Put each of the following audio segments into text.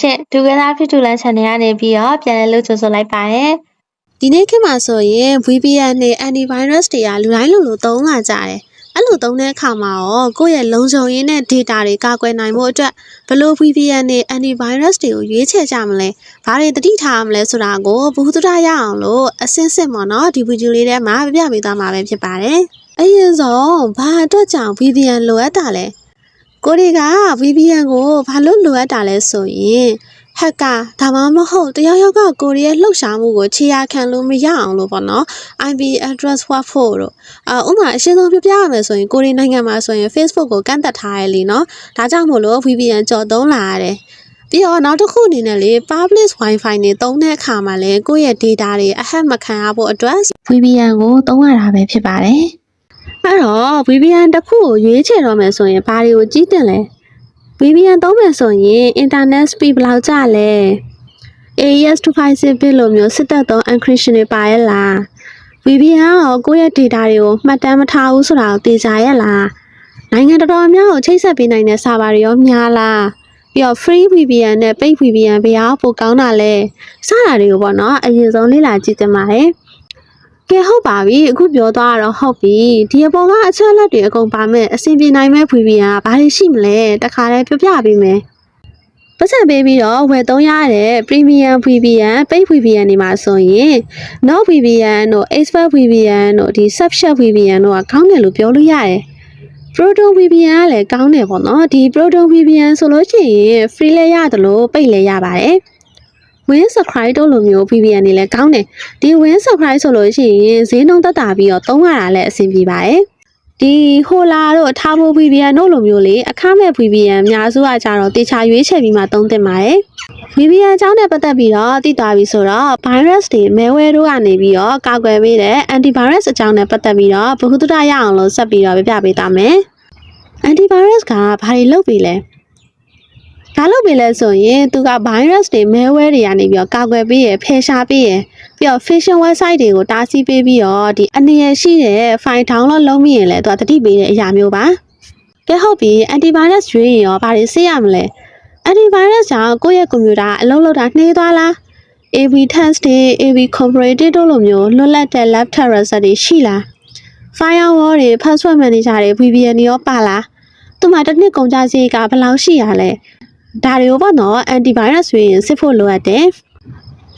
ရှင့်ဒုက္ခသားဖြစ်တူလန် channel ကနေပြီးတော့ပြန်လည်လို့ကြိုဆိုလိုက်ပါရယ်ဒီနေ့ခေတ်မှာဆိုရင် VPN နဲ့ antivirus တွေကလူတိုင်းလိုလိုသုံးလာကြတယ်။အဲ့လိုသုံးတဲ့အခါမှာရောကိုယ့်ရဲ့လုံခြုံရေးနဲ့ data တွေကာကွယ်နိုင်ဖို့အတွက်ဘယ်လို VPN နဲ့ antivirus တွေကိုရွေးချယ်ကြမလဲ။ဘာတွေသတိထားရမလဲဆိုတာကိုဘုဟုတ္တရရအောင်လို့အစင်းစစ်ပေါ့နော်ဒီဗီဒီယိုလေးထဲမှာပြပြပေးသွားမှာပဲဖြစ်ပါတယ်။အရင်ဆုံးဘာအတွက်ကြောင့် VPN လိုအပ်တာလဲ။ ကိုရီက VPN ကိုဘာလို့လိုအပ်တာလဲဆိုရင်ဟက်ကဒါမှမဟုတ်တယောက်ယောက်ကကိုရီးယားလှုပ်ရှားမှုကိုခြေရာခံလို့မရအောင်လို့ပေါ့နော် IP address what for တို့အာဥမာအရှင်းဆုံးပြပြရမယ်ဆိုရင်ကိုရီးနိုင်ငံမှာဆိုရင် Facebook ကိုကန့်သက်ထားရလေနော်ဒါကြောင့်မို့လို့ VPN ကြော်သုံးလာရတယ်ပြီးတော့နောက်တစ်ခုအနေနဲ့လေ public wifi နဲ့သုံးတဲ့အခါမှာလည်းကိုယ့်ရဲ့ data တွေအဟက်မခံရဖို့အတွက် VPN ကိုသုံးရတာပဲဖြစ်ပါတယ် အဲ့တော့ VPN တစ်ခုကိုရွေးချယ်တော့မယ်ဆိုရင်ဘာတွေကိုကြည့်တင်လဲ VPN သုံးမယ်ဆိုရင် internet speed ဘယ်လောက်ကျလဲ AES 256 bit လိုမျိုးစစ်သက်သုံး encryption တွေပါရဲ့လား VPN ရောကိုယ့်ရဲ့ data တွေကိုမှတ်တမ်းမထားဘူးဆိုတာကိုသိကြရဲ့လားနိုင်ငံတော်တော်များများကိုချိတ်ဆက်ပေးနိုင်တဲ့ server တွေရောများလားပြီးတော့ free VPN နဲ့ paid VPN ဘယ်ဟာပိုကောင်းတာလဲစတာတွေကိုပေါ့နော်အရင်ဆုံးလေ့လာကြည့်တင်ပါတယ် ကဲဟုတ်ပါပြီအခုပြောသွားတာတော့ဟုတ်ပြီဒီအပေါ်ကအချက်အလက်တွေအကုန်ပါမဲ့အဆင်ပြေနိုင်မဲ့ VPN ကဘာတွေရှိမလဲတခါတည်းပြောပြပေးမယ်ပတ်စံပေးပြီးတော့ဝယ်သုံးရတဲ့ Premium VPN, Paid VPN တွေမှာဆိုရင် Nord VPN တို့ Expert VPN တို့ဒီ Subshare VPN တို့ကကောင်းတယ်လို့ပြောလို့ရတယ်။ Proton VPN ကလည်းကောင်းတယ်ပေါ့နော်။ဒီ Proton VPN ဆိုလို့ရှိရင် free လည်းရတယ်လို့ပိတ်လည်းရပါတယ်။ Win subscribe တို့လိုမျိုး VPN တွေလည်းကောင်းတယ်။ဒီ Win subscribe ဆိုလို့ရှိရင်ဈေးနှုန်းသက်သာပြီးတော့သုံးရတာလည်းအဆင်ပြေပါတယ်။ဒီဟိုလာတို့ထားဖို့ VPN တို့လိုမျိုးလေအခမဲ့ VPN အများစုကကြတော့တေချာရွေးချယ်ပြီးမှသုံးသင့်ပါတယ်။ VPN အကြောင်းနဲ့ပတ်သက်ပြီးတော့သိသွားပြီဆိုတော့ virus တွေ malware တို့ကနေပြီးတော့ကာကွယ်ပေးတဲ့ antivirus အကြောင်းနဲ့ပတ်သက်ပြီးတော့ဘ ഹു တုဒရအောင်လို့ဆက်ပြီးတော့ပြပြပေးသားမယ်။ antivirus ကဘာတွေလုပ်ပြီးလဲ။ ဘာလုပ်ပြီးလဲဆိုရင်သူက virus တွေ malware တွေကနေပြီးတော့ကာကွယ်ပေးရဖယ်ရှားပေးရပြီးတော့ phishing website တွေကိုတားဆီးပေးပြီးတော့ဒီအနေရရှိတဲ့ file download လုပ်မိရင်လည်းသူကတတိပေးတဲ့အရာမျိုးပါ။ကဲဟုတ်ပြီ antivirus ရွေးရင်ရောဘာတွေဆေးရမလဲ။ antivirus ကြောင့်ကိုယ့်ရဲ့ကွန်ပျူတာအလုပ်လုပ်တာနှေးသွားလား။ AV test တွေ AV comparative တို့လိုမျိုးလွတ်လပ်တဲ့ lab terrace တွေရှိလား။ firewall တွေ password manager တွေ VPN တွေရောပါလား။သူမှတစ်နှစ်ကုန်ကြစရိတ်ကဘယ်လောက်ရှိရလဲ။ ဒါတွေကိုပေါ့နော် antivirus ရွေးရင်စစ်ဖို့လိုအပ်တယ်။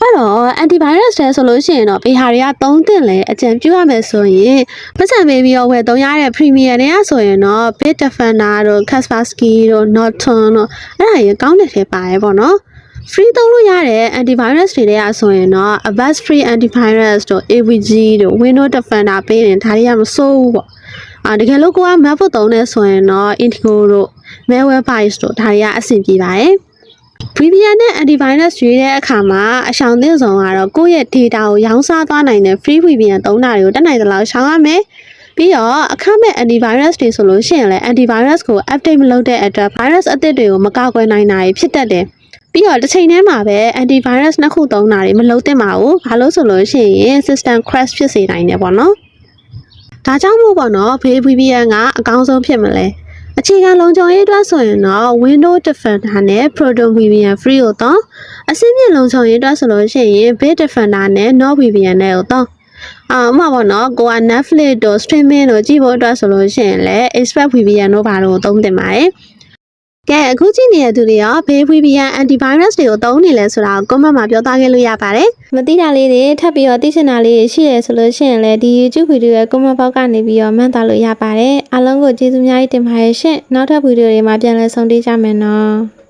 အဲ့တော့ antivirus တဲဆိုလို့ရှိရင်တော့ဘေဟာတွေကသုံးသင့်လဲအကြံပြုရမယ်ဆိုရင်ပတ်စံပေးပြီးတော့ဝယ်သုံးရတဲ့ premium တွေကဆိုရင်တော့ Bitdefender တို့ Kaspersky တို့ Norton တို့အဲ့ဒါကြီးကောင်းတဲ့ထဲပါတယ်ပေါ့နော် free သုံးလို့ရတဲ့ antivirus တွေတွေကဆိုရင်တော့ Avast Free Antivirus တို့ AVG တို့ Windows Defender ပေးရင်ဒါတွေကမစိုးဘူးပေါ့အာတကယ်လို့ကိုက MacBook သုံးနေဆိုရင်တော့ Indigo တို့ Malware Bytes တို့ဒါတွေကအဆင်ပြေပါတယ် VPN နဲ့ antivirus ရွေးတဲ့အခါမှာအရှောင်သင့်ဆုံးကတော့ကိုယ့်ရဲ့ data ကိုရောင်းစားသွားနိုင်တဲ့ free VPN သုံးတာတွေကိုတက်နိုင်သလောက်ရှောင်ရမယ်။ပြီးတော့အခမဲ့ antivirus တွေဆိုလို့ရှိရင်လည်း antivirus ကို update မလုပ်တဲ့အတွက် virus အသစ်တွေကိုမကာကွယ်နိုင်တာဖြစ်တတ်တယ်။ပြီးတော့တစ်ချိန်တည်းမှာပဲ antivirus နှစ်ခုသုံးတာတွေမလုပ်သင့်ပါဘူး။ဘာလို့ဆိုလို့ရှိရင် system crash ဖြစ်စေနိုင်တယ်ပေါ့နော်။ဒါကြောင့်မို့ပေါ့နော်ဘေး VPN ကအကောင်းဆုံးဖြစ်မလဲ။ အခြေခံလုံခြုံရေးအတွက်ဆိုရင်တော့ Windows Defender နဲ့ Proton VPN Free ကိုတော့အဆင့်မြင့်လုံခြုံရေးအတွက်ဆိုလို့ရှိရင် Bit Defender နဲ့ Nord VPN နဲ့ကိုတော့အာဥပမာပေါ့နော်ကိုက Netflix တို့ streaming တို့ကြည့်ဖို့အတွက်ဆိုလို့ရှိရင်လည်း Expert VPN တို့ဘာလို့သုံးသင့်ပါတယ် ကဲအခုကြည့်နေတဲ့သူတွေရောဘေး VPN antivirus တွေကိုသုံးနေလဲဆိုတာကို comment မှာပြောသားခဲ့လို့ရပါတယ်မသိတာလေးတွေထပ်ပြီးတော့သိချင်တာလေးတွေရှိရဆိုလို့ရှိရင်လည်းဒီ YouTube ဗီဒီယိုရဲ့ comment box ကနေပြီးတော့မှန်သားလို့ရပါတယ်အားလုံးကိုကျေးဇူးအများကြီးတင်ပါတယ်ရှင်နောက်ထပ်ဗီဒီယိုတွေမှာပြန်လည်ဆုံတွေ့ကြမယ်နော်